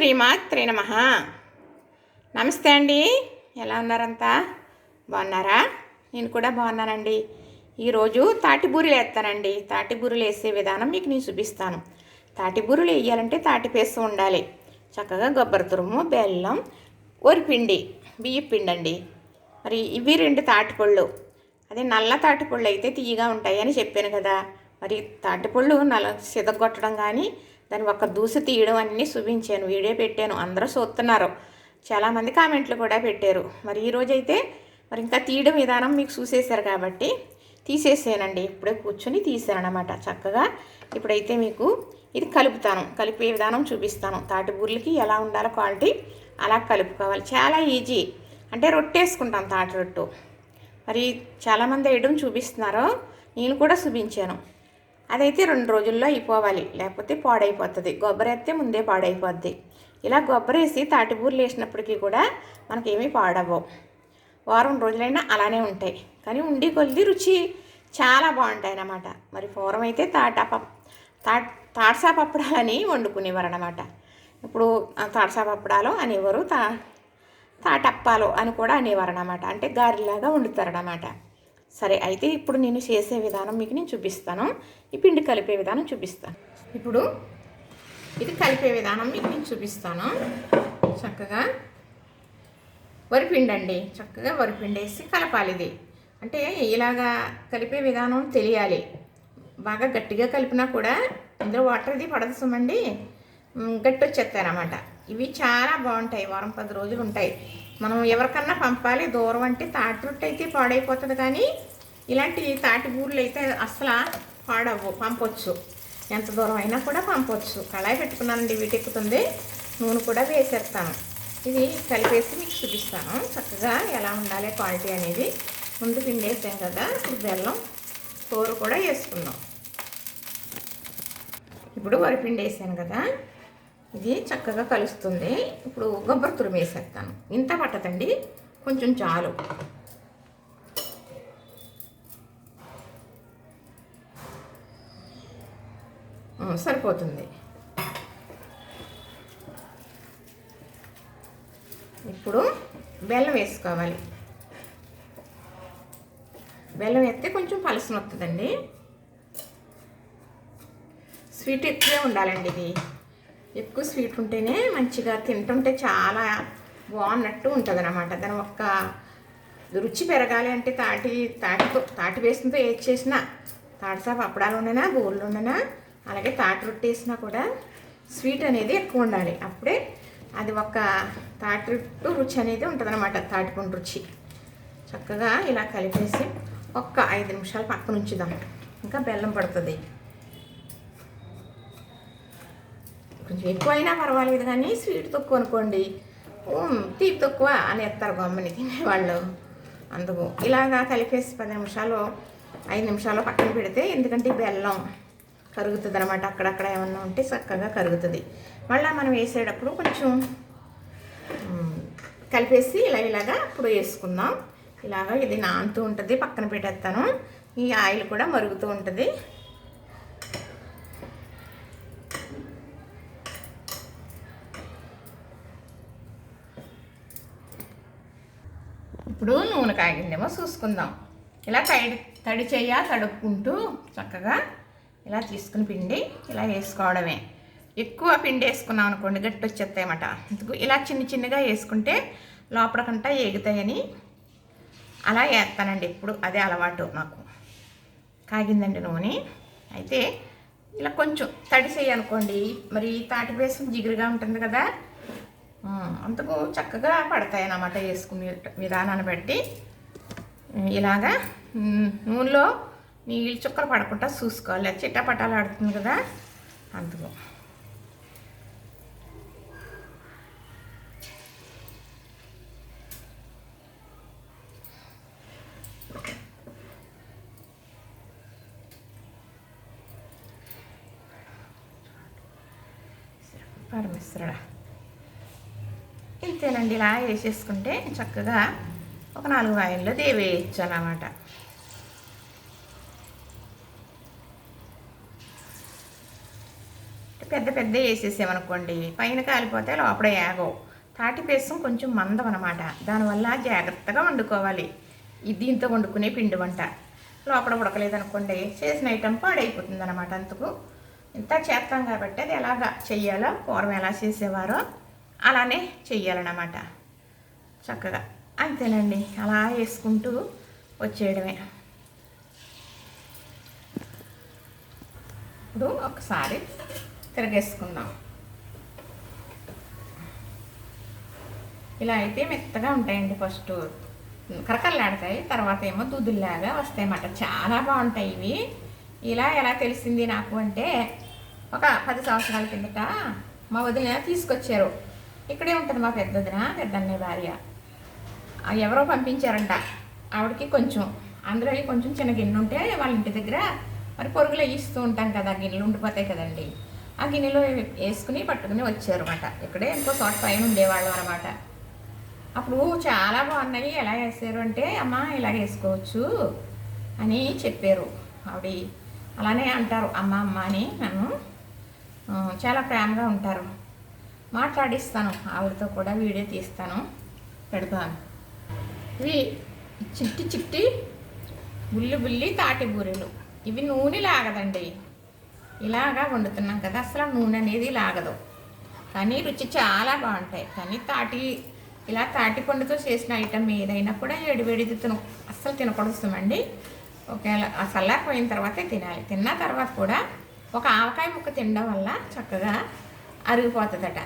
శ్రీమాత్రే నమ. నమస్తే అండి. ఎలా ఉన్నారంతా? బాగున్నారా? నేను కూడా బాగున్నానండి. ఈరోజు తాటి బూరెలు వేస్తానండి. తాటి బూరెలు వేసే విధానం మీకు నేను చూపిస్తాను. తాటిబూరులు వేయాలంటే తాటిపేస్తూ ఉండాలి. చక్కగా కొబ్బరి తురుము బెల్లం వరిపిండి బియ్య పిండి అండి. మరి ఇవి రెండు తాటిపళ్ళు అదే నల్ల తాటిపళ్ళు అయితే తీయగా ఉంటాయి అని చెప్పాను కదా. మరి తాటిపళ్ళు నల్ల సిదగొట్టడం కానీ దాని ఒక్క దూసి తీయడం అన్నీ చూపించాను వీడియో పెట్టాను అందరూ చూస్తున్నారు. చాలామంది కామెంట్లు కూడా పెట్టారు. మరి ఈరోజు అయితే మరి ఇంకా తీయడం విధానం మీకు చూసేశారు కాబట్టి తీసేసానండి. ఇప్పుడే కూర్చొని తీసాను అనమాట చక్కగా ఇప్పుడైతే మీకు ఇది కలుపుతాను. కలిపే విధానం చూపిస్తాను. తాటి బూర్లకి ఎలా ఉండాలో క్వాలిటీ అలా కలుపుకోవాలి. చాలా ఈజీ. అంటే రొట్టేసుకుంటాం తాటి రొట్టు. మరి చాలామంది వేయడం చూపిస్తున్నారు. నేను కూడా చూపించాను. అదైతే రెండు రోజుల్లో అయిపోవాలి. లేకపోతే పాడైపోతుంది. గొబ్బరేస్తే ముందే పాడైపోద్ది. ఇలా గొబ్బరేసి తాటిపూర్లు వేసినప్పటికీ కూడా మనకేమీ పాడవు. వారం రోజులైనా అలానే ఉంటాయి. కానీ ఉండి కొద్ది రుచి చాలా బాగుంటాయి అన్నమాట మరి పూర్వం అయితే తాట తా తాడ్సా పప్పడాలని వండుకునేవారు అనమాట ఇప్పుడు ఆ పప్పడాలు అనేవారు తా తాటప్పాలు అని కూడా అనేవారు అనమాట అంటే గారెలాగా వండుతారనమాట సరే అయితే ఇప్పుడు నేను చేసే విధానం మీకు నేను చూపిస్తాను. ఈ పిండి కలిపే విధానం చూపిస్తాను. ఇప్పుడు ఇది కలిపే విధానం మీకు నేను చూపిస్తాను. చక్కగా వరిపిండి అండి. చక్కగా వరిపిండి వేసి కలపాలి ఇది. అంటే ఇలాగా కలిపే విధానం తెలియాలి. బాగా గట్టిగా కలిపినా కూడా ఇందులో వాటర్ ఇది పడదు సుమండి. గట్టి వచ్చేస్తారన్నమాట ఇవి చాలా బాగుంటాయి వారం పది రోజులు ఉంటాయి. మనం ఎవరికన్నా పంపాలి దూరం అంటే తాటి రొట్టె అయితే పాడైపోతుంది కానీ ఇలాంటి తాటి బూర్లు అయితే అసలు పాడవు పంపొచ్చు. ఎంత దూరం అయినా కూడా పంపొచ్చు. కళాయి పెట్టుకున్నానండి వీటెక్కుతుంది నూనె కూడా వేసేస్తాను. ఇది కలిపేసి మీకు చూపిస్తాను. చక్కగా ఎలా ఉండాలి క్వాలిటీ అనేది. ముందు పిండి వేసాం కదా ఇప్పుడు బెల్లం కూర కూడా వేసుకుందాం. ఇప్పుడు వరిపిండి వేసాను కదా. ఇది చక్కగా కలుస్తుంది. ఇప్పుడు కొబ్బరి తురుము వేసేస్తాను. ఇంత పట్టదండి. కొంచెం చాలు. సరిపోతుంది. ఇప్పుడు బెల్లం వేసుకోవాలి. బెల్లం వేస్తే కొంచెం పలసన వస్తుందండి స్వీట్ ఎక్కువే ఉండాలండి ఇది. ఎక్కువ స్వీట్ ఉంటేనే మంచిగా తింటుంటే చాలా బాగున్నట్టు ఉంటుంది అనమాట దాని ఒక్క రుచి పెరగాలి అంటే తాటి తాటితో తాటి వేసినతో ఏది చేసినా తాటిసా అప్పడాలు ఉండనా బోళ్ళు ఉండనా అలాగే తాటి రొట్టె వేసినా కూడా స్వీట్ అనేది ఎక్కువ ఉండాలి. అప్పుడే అది ఒక తాటి రొట్టు రుచి అనేది ఉంటుంది అనమాట తాటిపండు రుచి. చక్కగా ఇలా కలిపేసి ఒక్క ఐదు నిమిషాలు పక్కన ఉంచుదాం ఇంకా బెల్లం పడుతుంది. కొంచెం ఎక్కువైనా పర్వాలేదు కానీ స్వీట్ తక్కువ అనుకోండి తీపి తక్కువ అని ఎత్తారు గమ్మని తినేవాళ్ళు. అందుకు ఇలాగా కలిపేసి పది నిమిషాలు ఐదు నిమిషాలు పక్కన పెడితే ఎందుకంటే బెల్లం కరుగుతుంది అనమాట అక్కడక్కడ ఏమన్నా ఉంటే చక్కగా కరుగుతుంది. మళ్ళీ మనం వేసేటప్పుడు కొంచెం కలిపేసి ఇలా ఇలాగా ఇప్పుడు వేసుకుందాం ఇలాగా ఇది నానుతూ ఉంటుంది. పక్కన పెట్టేస్తాను. ఈ ఆయిల్ కూడా మరుగుతూ ఉంటుంది. ఇప్పుడు నూనె కాగిందేమో చూసుకుందాం. ఇలా తడి తడి చెయ్య తడుపుకుంటూ చక్కగా ఇలా తీసుకుని పిండి ఇలా వేసుకోవడమే. ఎక్కువ పిండి వేసుకున్నాం అనుకోండి గట్టి వచ్చేస్తాయన్నమాట అందుకు ఇలా చిన్న చిన్నగా వేసుకుంటే లోపలకంటా ఏగుతాయని అలా వేస్తానండి ఇప్పుడు అదే అలవాటు నాకు కాగిందండి నూనె. అయితే ఇలా కొంచెం తడి చెయ్యి అనుకోండి మరి తాటి వేసం జిగురుగా ఉంటుంది కదా అంతకు చక్కగా పడతాయి అన్నమాట వేసుకునే విధానాన్ని బట్టి. ఇలాగా నూనెలో నీళ్ళు చుక్కలు పడకుండా చూసుకోవాలి. చిట్టపట్టాలు ఆడుతుంది కదా అందుకు. పరమేశ్వరుడా ఇంతేనండి ఇలా వేసేసుకుంటే చక్కగా ఒక నాలుగు ఆయిల్లో దేవేయచ్చు అన్నమాట పెద్ద పెద్ద వేసేసామనుకోండి పైన కాలిపోతే లోపల ఏగవు. తాటి పేసం కొంచెం మందం అనమాట దానివల్ల జాగ్రత్తగా వండుకోవాలి. ఇది దీంతో వండుకునే పిండి వంట. లోపల ఉడకలేదనుకోండి చేసిన ఐటెం పాడైపోతుంది అనమాట అందుకు ఇంత చేస్తాం కాబట్టి అది ఎలాగా చెయ్యాలో పూర్వం ఎలా చేసేవారో అలానే చెయ్యాలన్నమాట. చక్కగా. అంతేనండి. అలా వేసుకుంటూ వచ్చేయడమే. ఇప్పుడు ఒకసారి తిరగేసుకుందాం. ఇలా అయితే మెత్తగా ఉంటాయండి ఫస్ట్. కరకల్లాడతాయి తర్వాత ఏమో దూదుల్లాగా వస్తాయన్నమాట. చాలా బాగుంటాయి ఇవి. ఇలా ఎలా తెలిసింది నాకు అంటే ఒక పది సంవత్సరాల కిందట మా వదిలిన తీసుకొచ్చారు. ఇక్కడే ఉంటుంది మా పెద్దదిన పెద్దన్నయ్య భార్య. ఎవరో పంపించారంట. ఆవిడకి కొంచెం అందులో కొంచెం చిన్న గిన్నె ఉంటే వాళ్ళ ఇంటి దగ్గర మరి పొరుగులు వేయిస్తూ ఉంటాం కదా గిన్నెలు ఉండిపోతాయి కదండి. ఆ గిన్నెలో వేసుకుని పట్టుకుని వచ్చారు అనమాట ఇక్కడే ఇంకో చోట పైన ఉండేవాళ్ళం అనమాట అప్పుడు చాలా బాగున్నాయి ఎలా వేసారు అంటే అమ్మ ఇలా వేసుకోవచ్చు అని చెప్పారు. ఆవిడ అలానే అంటారు అమ్మ అమ్మ అని నన్ను చాలా ప్రేమగా ఉంటారు. మాట్లాడిస్తాను. ఆవిడతో కూడా వీడియో తీస్తాను. పెడతాను ఇవి చిట్టి చిట్టి బుల్లి బుల్లి తాటి బూరెలు. ఇవి నూనె లాగదండి. ఇలాగా వండుతున్నాం కదా అసలు నూనె అనేది లాగదు. కానీ రుచి చాలా బాగుంటాయి. కానీ తాటి ఇలా తాటి పండుతో చేసిన ఐటమ్ ఏదైనా కూడా వేడివేడిది తిన. అస్సలు తినకూడదుమండి ఒకవేళ అసలు చల్లారిపోయిన తర్వాతే తినాలి. తిన్న తర్వాత కూడా ఒక ఆవకాయ ముక్క తినడం వల్ల చక్కగా అరిగిపోతుందట.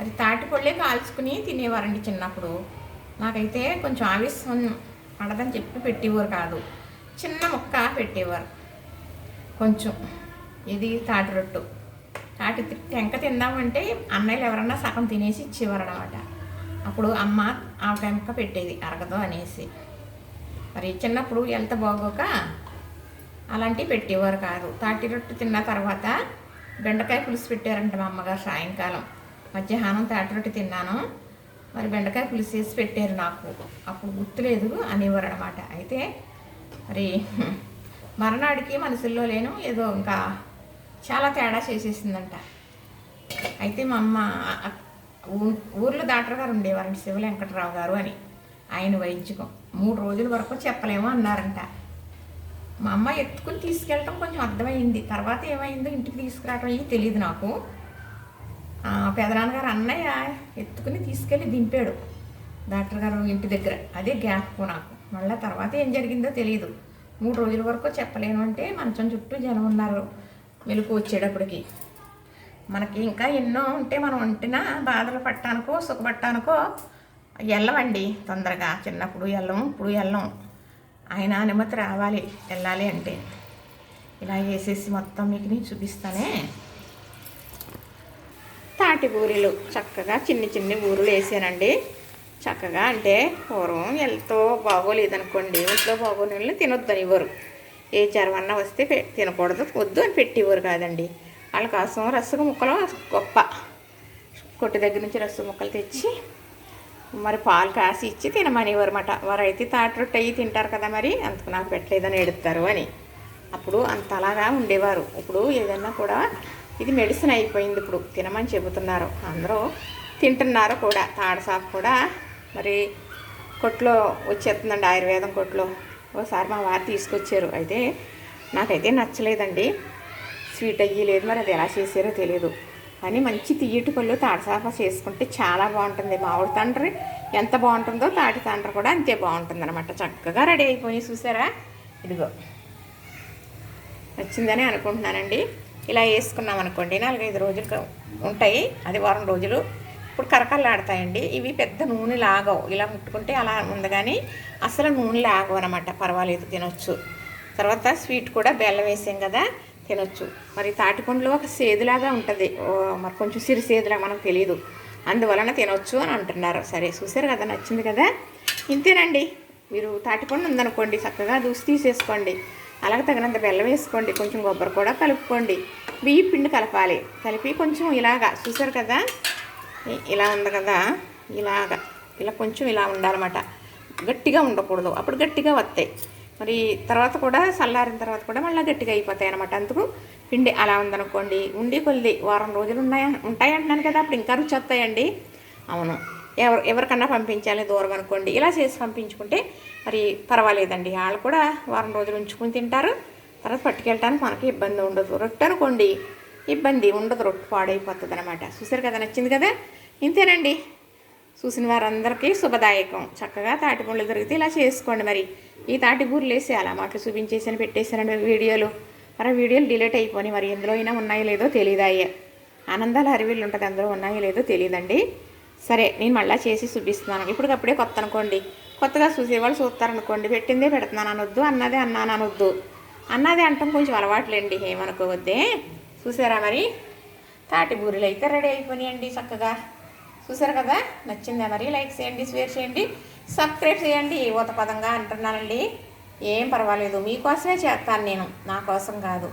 మరి తాటిపళ్ళే కాల్చుకుని తినేవారండి చిన్నప్పుడు. నాకైతే కొంచెం ఆవేశం పడదని చెప్పి పెట్టేవారు కాదు. చిన్న ముక్క పెట్టేవారు. కొంచెం ఇది తాటి రొట్టు. తాటి తి- టెంక తిందామంటే అన్నయ్యలు ఎవరన్నా సగం తినేసి ఇచ్చేవారు అనమాట అప్పుడు అమ్మ ఆ టెంక పెట్టేది అరగదు అనేసి. మరి చిన్నప్పుడు ఎంత బాగోక అలాంటివి పెట్టేవారు కాదు. తాటి రొట్టె తిన్న తర్వాత బెండకాయ పులుసు పెట్టారంట మా అమ్మగారు సాయంకాలం. మధ్యాహ్నం తాటి తిన్నాను. మరి బెండకాయ పులుసు వేసి పెట్టారు నాకు. అప్పుడు గుర్తులేదు అనేవారు అనమాట అయితే మరి మరనాడికి మనసుల్లో లేను ఏదో ఇంకా చాలా తేడా చేసేసిందంట. అయితే మా అమ్మ ఊ- ఊర్లో డాక్టర్ గారు ఉండేవారండి శివ వెంకటరావు గారు అని. ఆయన వైద్యకం. మూడు రోజుల వరకు చెప్పలేమో అన్నారంట. మా అమ్మ ఎత్తుకుని తీసుకెళ్ళటం కొంచెం అర్థమైంది. తర్వాత ఏమైందో ఇంటికి తీసుకురావడం ఇది తెలియదు నాకు. పెదనాన్నగారు అన్నయ్య ఎత్తుకుని తీసుకెళ్ళి దింపాడు డాక్టర్ గారు ఇంటి దగ్గర. అదే గ్యాప్ నాకు. మళ్ళీ తర్వాత ఏం జరిగిందో తెలియదు మూడు రోజుల వరకు చెప్పలేను అంటే మంచం చుట్టూ జనం ఉన్నారు మెలకు వచ్చేటప్పటికి. మనకి ఇంకా ఎన్నో ఉంటే మనం వంటిన బాధలు పట్టానికో సుఖపట్టానికో వెళ్ళమండి తొందరగా. చిన్నప్పుడు వెళ్ళం ఇప్పుడు వెళ్ళం ఆయన అనుమతి రావాలి వెళ్ళాలి అంటే. ఇలా వేసేసి మొత్తం మీకు నేను చూపిస్తానే. తాటి బూరెలు చక్కగా చిన్ని చిన్ని బూరెలు వేసానండి. చక్కగా అంటే పూర్వం ఎంతో బాగోలేదనుకోండి ఇంట్లో బాగోని వాళ్ళని తినొద్దని ఇవ్వరు. ఏ జ్వరమన్నా వస్తే తినకూడదు వద్దు అని పెట్టేవారు కాదండి. వాళ్ళ కోసం రసగు ముక్కలు గొప్ప. కొట్టు దగ్గర నుంచి రసగు ముక్కలు తెచ్చి మరి పాలు కాసి ఇచ్చి తినమనేవారు అనమాట వారైతే తాటి రొట్టె అయ్యి తింటారు కదా మరి అందుకు నాకు పెట్టలేదని ఎడుతారు అని. అప్పుడు అంత అలాగా ఉండేవారు. ఇప్పుడు ఏదన్నా కూడా ఇది మెడిసిన్ అయిపోయింది ఇప్పుడు తినమని చెబుతున్నారు. అందరూ తింటున్నారు కూడా తాడసాకు కూడా. మరి కొట్లో వచ్చేస్తుందండి ఆయుర్వేదం కొట్లో. ఒకసారి మా వారు తీసుకొచ్చారు. అయితే నాకైతే నచ్చలేదండి. స్వీట్ అయ్యి లేదు మరి అది ఎలా చేసారో తెలియదు కానీ మంచి తియ్యటి పళ్ళు తాడసాప చేసుకుంటే చాలా బాగుంటుంది. మామిడి తండ్రి ఎంత బాగుంటుందో తాటి తండ్రి కూడా అంతే బాగుంటుంది అనమాట చక్కగా రెడీ అయిపోయి చూసారా? ఇదిగో. నచ్చిందని అనుకుంటున్నానండి. ఇలా వేసుకున్నాం అనుకోండి నాలుగైదు రోజులు ఉంటాయి. అది వారం రోజులు. ఇప్పుడు కరకల్లాడతాయండి ఇవి పెద్ద నూనె లాగవు. ఇలా ముట్టుకుంటే అలా ఉంది కానీ అసలు నూనె లాగవు అనమాట పర్వాలేదు తినొచ్చు. తర్వాత స్వీట్ కూడా బెల్లం వేసాం కదా. తినొచ్చు. మరి తాటిపండులో ఒక సేదులాగా ఉంటుంది. ఓ, మరి కొంచెం సిరి సేదులా మనకు తెలియదు అందువలన తినొచ్చు అని అంటున్నారు. సరే చూసారు కదా నచ్చింది కదా? ఇంతేనండి. మీరు తాటిపండు ఉందనుకోండి చక్కగా దూసి తీసేసుకోండి. అలాగే తగినంత బెల్లం వేసుకోండి కొంచెం కొబ్బరి కూడా కలుపుకోండి. బియ్య పిండి కలపాలి. కలిపి కొంచెం ఇలాగా చూసారు కదా? ఇలా ఉంది కదా? ఇలాగా ఇలా కొంచెం ఇలా ఉండాలన్నమాట. గట్టిగా ఉండకూడదు. అప్పుడు గట్టిగా వస్తాయి మరి తర్వాత కూడా చల్లారిన తర్వాత కూడా మళ్ళీ గట్టిగా అయిపోతాయి అనమాట అందుకు పిండి అలా ఉందనుకోండి ఉండి కొద్ది వారం రోజులు ఉన్నాయి ఉంటాయి అంటున్నాను కదా అప్పుడు ఇంకా రుచి వస్తాయండి. అవును. ఎవరు ఎవరికన్నా పంపించాలి దూరం అనుకోండి ఇలా చేసి పంపించుకుంటే మరి పర్వాలేదండి. వాళ్ళు కూడా వారం రోజులు ఉంచుకుని తింటారు. తర్వాత పట్టుకెళ్ళటానికి మనకి ఇబ్బంది ఉండదు. రొట్టె అనుకోండి ఇబ్బంది ఉండదు. రొట్టె పాడైపోతుంది అనమాట చూసారు కదా నచ్చింది కదా? ఇంతేనండి. చూసిన వారందరికీ శుభదాయకం. చక్కగా తాటిపండ్లు దొరికితే ఇలా చేసుకోండి మరి. ఈ తాటి బూరెలు వేసి అలా మాటలు చూపించేసాను పెట్టేశానండి వీడియోలు. మరి వీడియోలు డిలీట్ అయిపోయి మరి ఎందులో అయినా ఉన్నాయో లేదో తెలియదాయే ఆనందాల అరివిళ్ళు ఉంటుంది అందులో ఉన్నాయో లేదో తెలియదండి సరే నేను మళ్ళీ చేసి చూపిస్తున్నాను. ఇప్పటికప్పుడే కొత్త అనుకోండి. కొత్తగా చూసేవాళ్ళు చూస్తారనుకోండి. పెట్టిందే పెడుతున్నాను అనొద్దు అన్నదే అన్నాను అనొద్దు. అన్నదే అంటాం కొంచెం అలవాట్లేండి. ఏమనుకోవద్దే. చూసారా మరి? తాటి బూరెలు అయితే రెడీ అయిపోయినాయండి చక్కగా. చూసారు కదా? నచ్చిందా మరి? లైక్ చేయండి షేర్ చేయండి సబ్స్క్రైబ్ చేయండి. ఊత పదంగా అంటున్నానండి. ఏం పర్వాలేదు. మీకోసమే చేస్తాను నేను. నా కోసం కాదు.